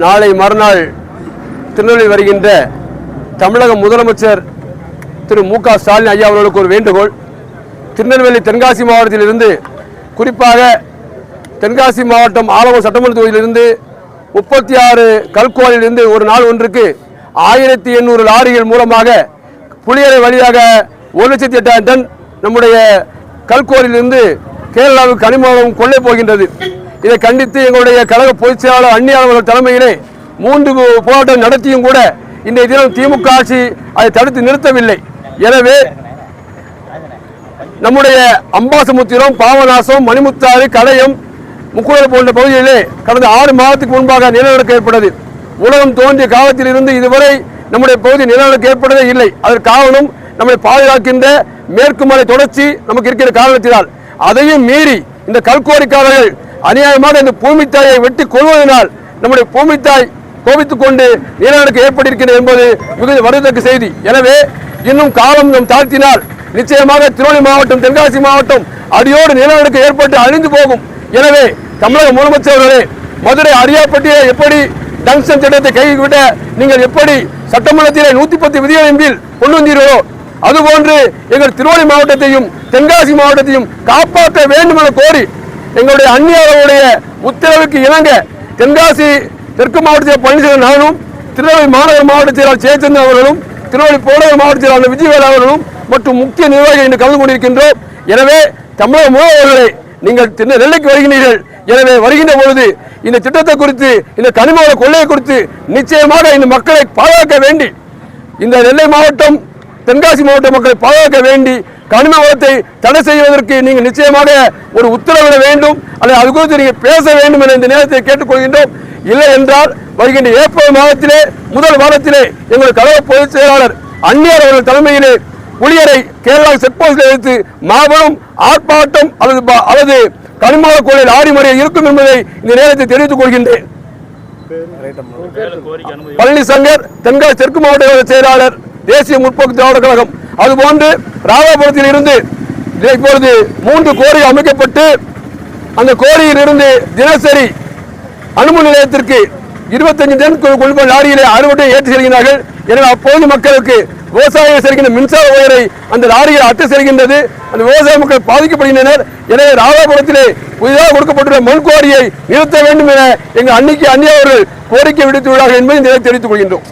நாளை மறுநாள் திருநெல்வேலி வருகின்ற தமிழக முதலமைச்சர் திரு மு க ஸ்டாலின் ஐயா அவர்களுக்கு ஒரு வேண்டுகோள். திருநெல்வேலி தென்காசி மாவட்டத்திலிருந்து குறிப்பாக தென்காசி மாவட்டம் ஆலவரம் சட்டமன்ற தொகுதியிலிருந்து முப்பத்தி ஆறு கல்குவாரிலிருந்து ஒரு நாள் ஒன்றுக்கு ஆயிரத்தி எண்ணூறு லாரிகள் மூலமாக புளியரை வழியாக ஒரு லட்சத்தி எட்டாயிரம் டன் நம்முடைய கல்குவாரியிலிருந்து கேரளாவுக்கு கனிமம் கொள்ளை போகின்றது. இதை கண்டித்து எங்களுடைய கழக பொதுச் செயலாளர் அந்நியாளர்கள் தலைமையிலே மூன்று போராட்டம் நடத்தியும் கூட இன்றைய தினம் திமுக ஆட்சி அதை தடுத்து நிறுத்தவில்லை. எனவே நம்முடைய அம்பாசமுத்திரம் பாவநாசம் மணிமுத்தாறு கடையம் முக்குளர் போன்ற பகுதிகளிலே கடந்த ஆறு மாதத்துக்கு முன்பாக நிலநடுக்கம் ஏற்பட்டது. உலகம் தோன்றிய காலத்தில் இருந்து இதுவரை நம்முடைய பகுதி நிலநடுக்கம் ஏற்பட்டதே இல்லை. அதற்கு காரணம் நம்மை பாதுகாக்கின்ற மேற்கு மலை தொடர்ச்சி நமக்கு இருக்கிற காரணத்தினால். அதையும் மீறி இந்த கல்கோரிக்காரர்கள் அநியாயமாக இந்த பூமித்தாயை வெட்டி கொள்வதனால் நம்முடைய பூமித்தாய் கோபித்துக் கொண்டு நிலநடுக்கம் ஏற்பட்டிருக்கிறது என்பது மிகுந்த வருவதற்கு செய்தி. எனவே இன்னும் காலம் நம் தாழ்த்தினால் நிச்சயமாக திருவள்ளி மாவட்டம் தென்காசி மாவட்டம் அடியோடு நிலநடுக்கம் ஏற்பட்டு அழிந்து போகும். எனவே தமிழக முதலமைச்சர் அவர்களே மதுரை அரியாப்பட்டியை எப்படி டங்ஷன் திட்டத்தை கைவிட நீங்கள் எப்படி சட்டமன்றத்திலே நூத்தி பத்து விதிகளின் கீழ் கொண்டு வந்தீர்களோ அதுபோன்று எங்கள் திருவள்ளி மாவட்டத்தையும் தென்காசி மாவட்டத்தையும் காப்பாற்ற வேண்டும் என கோரி எங்களுடைய அந்நியர்களுடைய உத்தரவுக்கு இணங்க தென்காசி தெற்கு மாவட்டத்தில் பழனிசாமி நானும் திருநெல்வேலி மாநகர மாவட்ட செயலாளர் ஜெயச்சந்திரன் அவர்களும் திருநெல்வேலி புறநகர் மாவட்ட செயலாளர் விஜயவேல் அவர்களும் மற்றும் முக்கிய நிர்வாகிகள் இன்று கலந்து கொண்டிருக்கின்றோம். எனவே தமிழக முதல்வர்களே நீங்கள் திரு நெல்லைக்கு வருகிறீர்கள். எனவே வருகின்ற பொழுது இந்த திட்டத்தை குறித்து இந்த கனிமவள கொள்ளையை குறித்து நிச்சயமாக இந்த மக்களை பாதுகாக்க வேண்டி இந்த நெல்லை மாவட்டம் தென்காசி மாவட்ட மக்களை பாதுகாக்க வேண்டி கனிம வளத்தை தடை செய்வதற்கு நீங்கள் நிச்சயமாக ஒரு உத்தரவிட வேண்டும் அல்லது அது குறித்து நீங்கள் பேச வேண்டும் என இந்த நேரத்தை கேட்டுக்கொள்கின்றோம். இல்லை என்றால் வருகின்ற ஏப்ரல் மாதத்திலே முதல் வாரத்திலே எங்கள் கழக பொதுச் செயலாளர் அந்நியர் அவர்கள் தலைமையிலே புலியரை கேரளா செக் போஸ்டில் வைத்து மாபெரும் ஆர்ப்பாட்டம் அல்லது ப- அல்லது கனிமவள கோயில் லாரி இருக்கும் என்பதை இந்த நேரத்தை தெரிவித்துக் கொள்கின்றேன். பழனிசங்கர் தென்காசி தெற்கு மாவட்ட செயலாளர் தேசிய முற்போக்கு திராவிட கழகம் அதுபோன்று ராதாபுரத்தில் இருந்து இப்பொழுது மூன்று கோரி அமைக்கப்பட்டு அந்த கோரியில் இருந்து தினசரி அனுமதி நிலையத்திற்கு இருபத்தஞ்சு டன் கொ- லாரியிலே அறுவடை ஏற்றி செல்கிறார்கள் எனவே அப்போது மக்களுக்கு விவசாயிகள் செல்கின்ற மின்சார உயரை அந்த லாரியில் அட்டு செல்கின்றது. அந்த விவசாய மக்கள் பாதிக்கப்படுகின்றனர். எனவே ராதாபுரத்திலே புதிதாக கொடுக்கப்பட்டுள்ள மண் கோரியை நிறுத்த வேண்டும் என எங்கள் அன்னைக்கு அந்நியவர்கள் கோரிக்கை விடுத்துள்ளார்கள் என்பதை தெரிவித்துக் கொள்கின்றோம்.